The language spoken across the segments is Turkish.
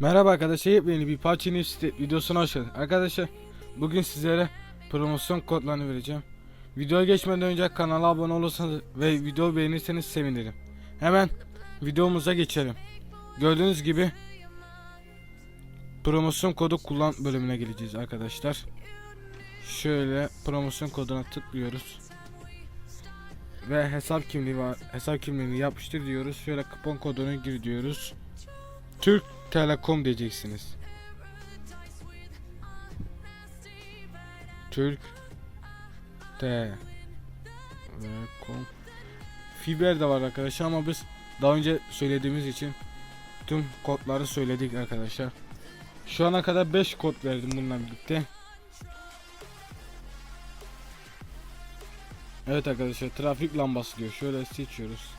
Merhaba arkadaşlar yepyeni bir Parça News videosuna hoş geldiniz. Arkadaşlar bugün sizlere promosyon kodlarını vereceğim. Videoya geçmeden önce kanala abone olursanız ve video beğenirseniz sevinirim. Hemen videomuza geçelim. Gördüğünüz gibi promosyon kodu kullan bölümüne geleceğiz arkadaşlar. Şöyle promosyon koduna tıklıyoruz. Ve hesap kimliği var. Hesap kimliğini yapıştır diyoruz. Şöyle kupon kodunu gir diyoruz. Türk Telekom diyeceksiniz. Türk Telekom Fiber de var arkadaşlar ama biz daha önce söylediğimiz için tüm kodları söyledik arkadaşlar. Şu ana kadar 5 kod verdim bununla birlikte. Evet arkadaşlar trafik lambası diyor. Şöyle seçiyoruz.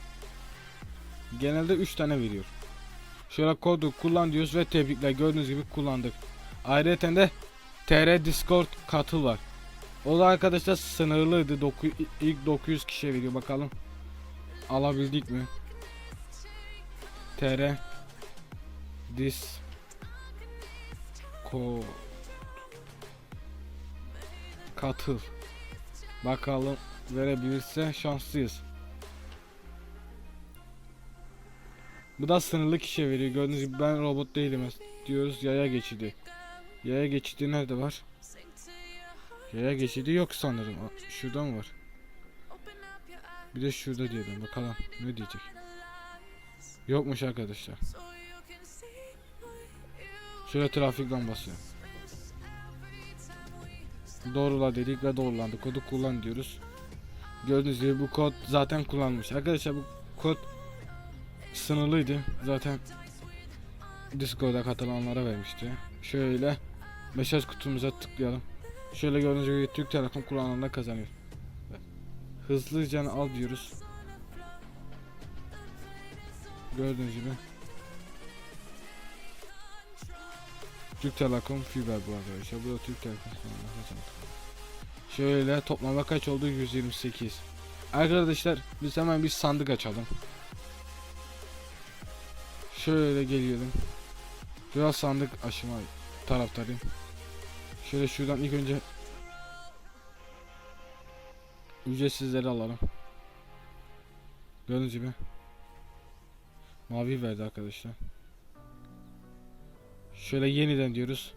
Genelde 3 tane veriyor. Şöyle kodu kullan diyoruz ve tebrikler gördüğünüz gibi kullandık. Ayrıca de TR Discord katıl var. O da arkadaşlar sınırlıydı. Doku, ilk 900 kişiye veriyor bakalım. Alabildik mi? TR Discord katıl. Bakalım verebilirse şanslıyız. Bu da sınırlı kişiye veriyor. Gördüğünüz gibi ben robot değilim diyoruz. Yaya geçidi. Yaya geçidi nerede var? Yaya geçidi yok sanırım. Şurada mı var? Bir de şurada diyelim. Bakalım ne diyecek. Yokmuş arkadaşlar. Şöyle trafik lambası. Doğrula dedik ve doğrulandı. Kodu kullan diyoruz. Gördüğünüz gibi bu kod zaten kullanmış. Arkadaşlar bu kod sınırlıydı. Zaten Discord'a katılanlara vermişti. Şöyle mesaj kutumuza tıklayalım. Şöyle gördüğünüz gibi Türk Telekom kullananlar kazanıyor. Hızlıca al diyoruz. Gördüğünüz gibi. Türk Telekom fiber bu arkadaşlar. Bu da Türk Telekom kullananlar kazanıyor. Şöyle toplama kaç oldu? 128. Arkadaşlar biz hemen bir sandık açalım. Şöyle geliyorum. Biraz sandık aşama taraftarıyım. Şöyle şuradan ilk önce ücretsizleri alalım. Gördüğünüz gibi mavi verdi arkadaşlar. Şöyle yeniden diyoruz.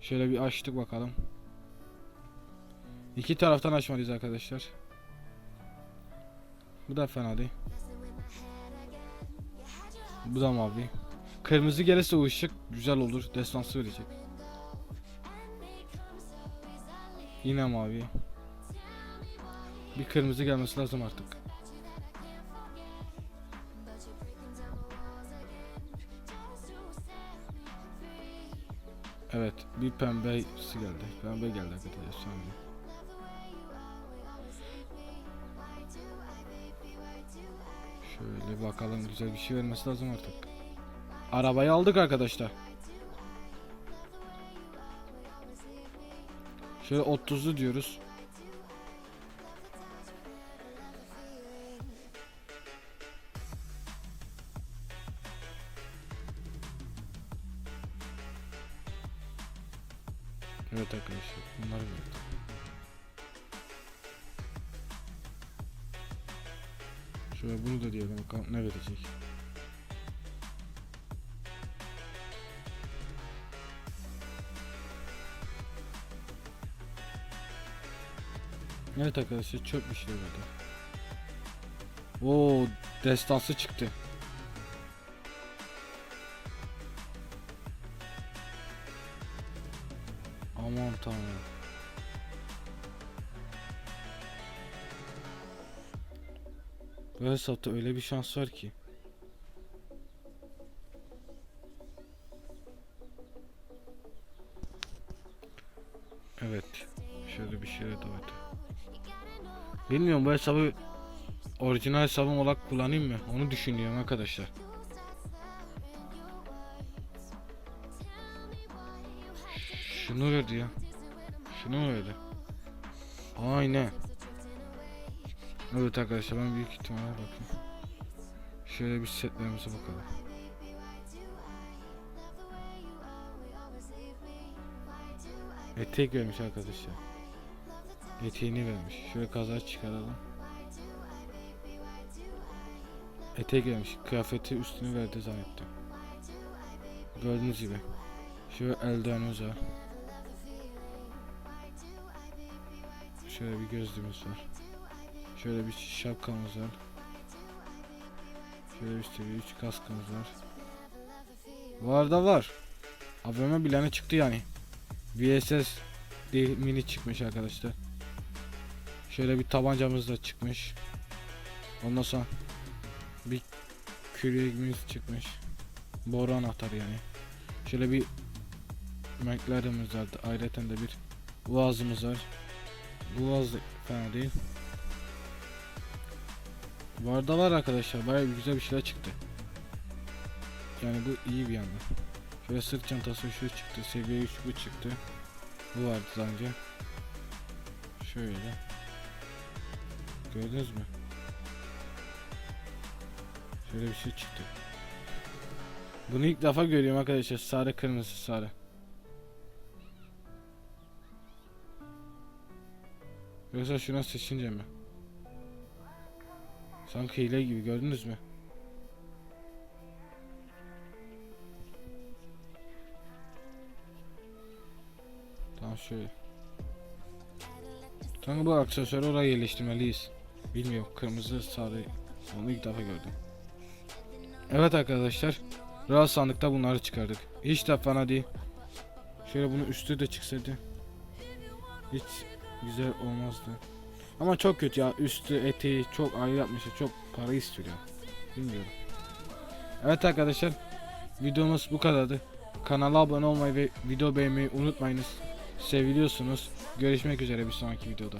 Şöyle bir açtık bakalım. İki taraftan açmalıyız arkadaşlar. Bu da fena değil. Bu da mavi. Kırmızı gelirse o ışık güzel olur. Destansı verecek. Yine mavi. Bir kırmızı gelmesi lazım artık. Evet, bir pembesi geldi. Pembe geldi arkadaşlar. Sonra. Şöyle bakalım güzel bir şey vermesi lazım artık. Arabayı aldık arkadaşlar. Şöyle 30'lu diyoruz. Evet arkadaşlar bunları verdim. Şöyle bunu da diyelim bakalım ne verecek. Evet arkadaşlar çöp bir şey verdi. Oo destansı çıktı. Aman tanrım. Bu hesapta öyle bir şans var ki. Evet. Şöyle bir şey de vardı. Bilmiyorum bu hesabı orijinal hesabım olarak kullanayım mı? Onu düşünüyorum arkadaşlar. Şunu verdi ya. Şunu verdi? Aynen. Evet arkadaşlar ben büyük ihtimalle bakayım. Şöyle bir setlerimize bakalım. Etek vermiş arkadaşlar. Eteğini vermiş. Şöyle kaza çıkaralım. Etek vermiş. Kıyafeti üstünü verdi zannettim. Gördüğünüz gibi. Şöyle eldivenimiz var. Şöyle bir gözlüğümüz var. Şöyle bir şapkamız var. Şöyle bir seviye 3 kaskımız var. Var da var. AVM bilene çıktı yani. VSS değil mini çıkmış arkadaşlar. Şöyle bir tabancamız da çıkmış. Ondan sonra bir küreğimiz çıkmış. Boru anahtarı yani. Şöyle bir McLaren'ımız var. Ayrıca de bir Uaz'ımız var. Uaz fena değil. Var da var arkadaşlar. Bayağı güzel bir şeyler çıktı. Yani bu iyi bir yandan. Şöyle sırt çantası şu çıktı. Seviye 3 bu çıktı. Bu vardı daha önce. Şöyle. Gördünüz mü? Şöyle bir şey çıktı. Bunu ilk defa görüyorum arkadaşlar. Sarı kırmızı sarı. Yoksa şuna seçince mi? Sanki hile gibi gördünüz mü? Tamam şöyle. Kanka bu aksesuarı oraya yerleştirmeliyiz. Bilmiyorum kırmızı sarı onu ilk defa gördüm. Evet arkadaşlar. Rahat sandıkta bunları çıkardık. Hiç de fena değil. Şöyle bunun üstü de çıksaydı. Hiç güzel olmazdı. Ama çok kötü ya. Üstü eteği çok ayrı yapmışlar. Çok para istiyor ya. Bilmiyorum. Evet arkadaşlar. Videomuz bu kadardı. Kanala abone olmayı ve video beğenmeyi unutmayınız. Seviliyorsunuz. Görüşmek üzere bir sonraki videoda.